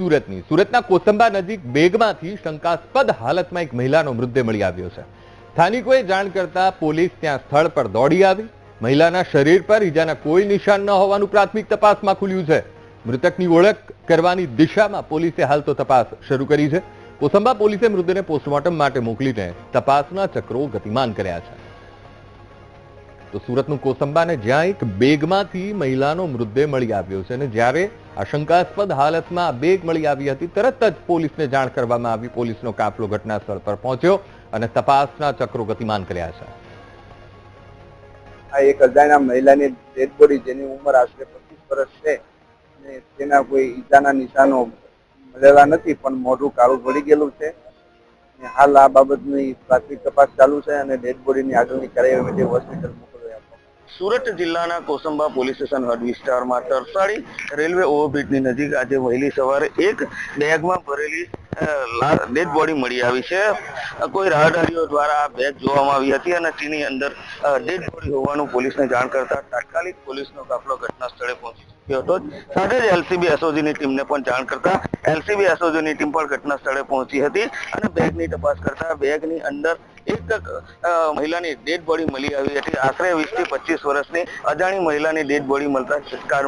સુરતની. સુરતના કોસંબા નજીક બેગમાંથી શંકાસ્પદ હાલતમાં એક મહિલાનો મૃતદેહ મળી આવ્યો છે. સ્થાનિકોએ જાણ કરતા પોલીસ ત્યાં સ્થળ પર દોડી આવી. મહિલાના શરીર પર ઈજાના કોઈ નિશાન ન હોવાનું પ્રાથમિક તપાસમાં ખુલ્યું છે. મૃતકની ઓળખ કરવાની દિશામાં પોલીસે હાલ તો તપાસ શરૂ કરી છે. કોસંબા પોલીસે મૃતદેહને પોસ્ટમોર્ટમ માટે મોકલીને તપાસના ચક્રો ગતિમાન કર્યા છે. તો સુરતનું કોસંબાને જ્યાં એક બેગમાંથી મહિલાનો મૃતદેહ મળી આવ્યો છે અને જ્યારે આશંકાસ્પદ હાલતમાં આ બેગ મળી આવી હતી, તરત જ પોલીસને જાણ કરવામાં આવી. પોલીસનો કાફલો ઘટના પર પહોંચ્યો અને તપાસના ચક્રો ગતિમાન કર્યા છે. આ એક અજાણ્યા મહિલાની ડેડ બોડી જેની ઉંમર આશરે પચીસ વર્ષ છે અને તેના કોઈ ઈજાના નિશાનો મળેલા નથી, પણ મોઢું કાળું પડી ગયેલું છે. હાલ આ બાબતની પ્રાથમિક તપાસ ચાલુ છે અને ડેડ બોડીની આગળની કાર્યવાહી હોસ્પિટલ સુરત જિલ્લાના કોસંબા પોલીસ સ્ટેશન હદ વિસ્તારમાં તરસાડી રેલવે ઓવરબ્રિજની નજીક આજે વહેલી સવારે એક બેગમાં ભરેલી ડેડ બોડી મળી આવી છે. કોઈ રાહદારીઓ દ્વારા બેગ જોવામાં આવી હતી અને તેની અંદર ડેડ બોડી હોવાનું પોલીસને જાણ કરતા તાત્કાલિક પોલીસનો કાફલો ઘટના સ્થળે પહોંચી હતો. સાથે જ એલસીબી એસઓજીની ટીમને પણ જાણ કરતા એલસીબી એસઓજીની ટીમ પણ ઘટના સ્થળે પહોંચી હતી અને બેગની તપાસ કરતા બેગની અંદર એક મહિલાની ડેડ બોડી મળી આવી હતી. આશરે વીસથી પચીસ વર્ષની અજાણી મહિલાની ડેડ બોડી મળતા ચટકાર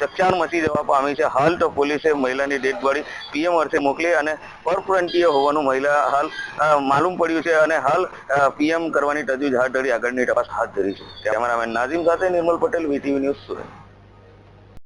ચકચાર મચી જવા પામી છે. હાલ તો પોલીસે મહિલાની ડેડ બોડી પીએમ અર્થે મોકલી અને પરપ્રાંતીય હોવાનું મહિલા હાલ માલુમ પડ્યું છે અને હાલ પીએમ કરવાની તજવીજ હાથ ધરી આગળની તપાસ હાથ ધરી છે. કેમેરામેન નાઝીમ સાથે નિર્મલ પટેલ, વીટીવી ન્યૂઝ સુરત.